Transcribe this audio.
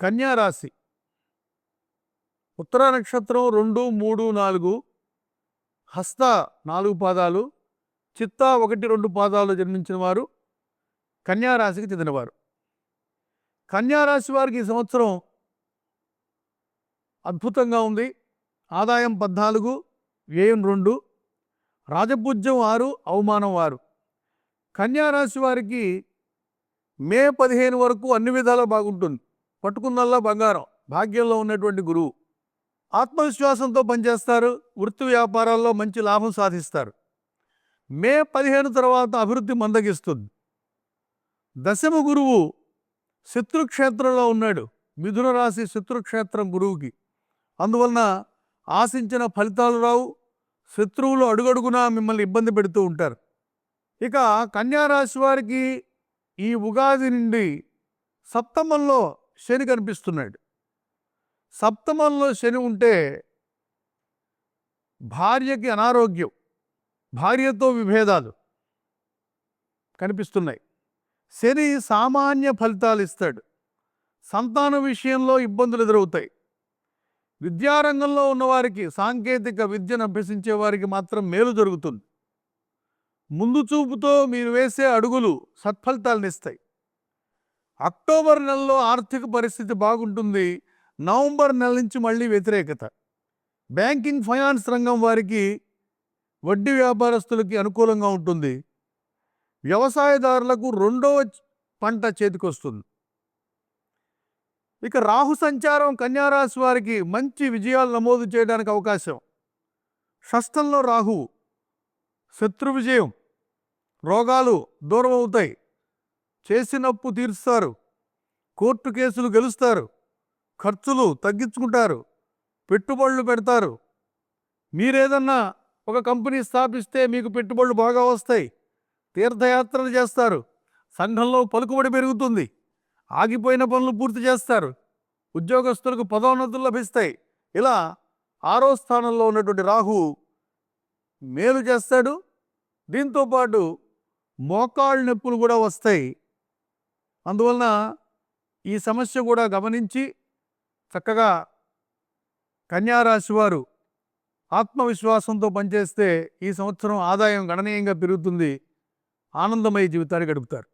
కన్యారాశి ఉత్తర నక్షత్రం రెండు మూడు నాలుగు హస్త నాలుగు పాదాలు చిత్త ఒకటి రెండు పాదాలు జన్మించిన వారు కన్యారాశికి చెందినవారు. కన్యా రాశి వారికి ఈ సంవత్సరం అద్భుతంగా ఉంది. ఆదాయం పద్నాలుగు వ్యయం రెండు రాజపూజ్యం ఆరు అవమానం ఆరు. కన్యా రాశి వారికి మే పదిహేను వరకు అన్ని విధాలు బాగుంటుంది. పట్టుకున్నల్లా బంగారం భాగ్యంలో ఉన్నటువంటి గురువు. ఆత్మవిశ్వాసంతో పనిచేస్తారు వృత్తి వ్యాపారాల్లో మంచి లాభం సాధిస్తారు. మే పదిహేను తర్వాత అభివృద్ధి మందగిస్తుంది. దశమ గురువు శత్రుక్షేత్రంలో ఉన్నాడు మిథున రాశి శత్రుక్షేత్రం గురువుకి. అందువలన ఆశించిన ఫలితాలు రావు శత్రువులు అడుగడుగునా మిమ్మల్ని ఇబ్బంది పెడుతూ ఉంటారు. ఇక కన్యా రాశి వారికి ఈ ఉగాది నుండి సప్తమంలో శని కనిపిస్తున్నాడు. సప్తమంలో శని ఉంటే భార్యకి అనారోగ్యం భార్యతో విభేదాలు కనిపిస్తున్నాయి. శని సామాన్య ఫలితాలు ఇస్తాడు. సంతాన విషయంలో ఇబ్బందులు ఎదురవుతాయి. విద్యారంగంలో ఉన్నవారికి సాంకేతిక విద్యను అభ్యసించే వారికి మాత్రం మేలు జరుగుతుంది. ముందు చూపుతో మీరు వేసే అడుగులు సత్ఫలితాలను ఇస్తాయి. అక్టోబర్ నెలలో ఆర్థిక పరిస్థితి బాగుంటుంది. నవంబర్ నెల నుంచి మళ్ళీ వ్యతిరేకత. బ్యాంకింగ్ ఫైనాన్స్ రంగం వారికి వడ్డీ వ్యాపారస్తులకి అనుకూలంగా ఉంటుంది. వ్యవసాయదారులకు రెండవ పంట చేతికొస్తుంది. ఇక రాహు సంచారం కన్యారాశి వారికి మంచి విజయాలు నమోదు చేయడానికి అవకాశం. షష్టంలో రాహువు. శత్రు విజయం. రోగాలు దూరం అవుతాయి చేసినప్పు తీరుస్తారు. కోర్టు కేసులు గెలుస్తారు. ఖర్చులు తగ్గించుకుంటారు. పెట్టుబడులు పెడతారు. మీరేదన్నా ఒక కంపెనీ స్థాపిస్తే మీకు పెట్టుబడులు బాగా వస్తాయి. తీర్థయాత్రలు చేస్తారు. సంఘంలో పలుకుబడి పెరుగుతుంది. ఆగిపోయిన పనులు పూర్తి చేస్తారు. ఉద్యోగస్తులకు పదోన్నతులు లభిస్తాయి. ఇలా ఆరో స్థానంలో ఉన్నటువంటి రాహు మేలు చేస్తాడు. దీంతోపాటు మోకాళ్ళ నొప్పులు కూడా వస్తాయి. అందువలన ఈ సమస్య కూడా గమనించి చక్కగా కన్యారాశి వారు ఆత్మవిశ్వాసంతో పనిచేస్తే ఈ సంవత్సరం ఆదాయం గణనీయంగా పెరుగుతుంది ఆనందమయ జీవితాన్ని గడుపుతారు.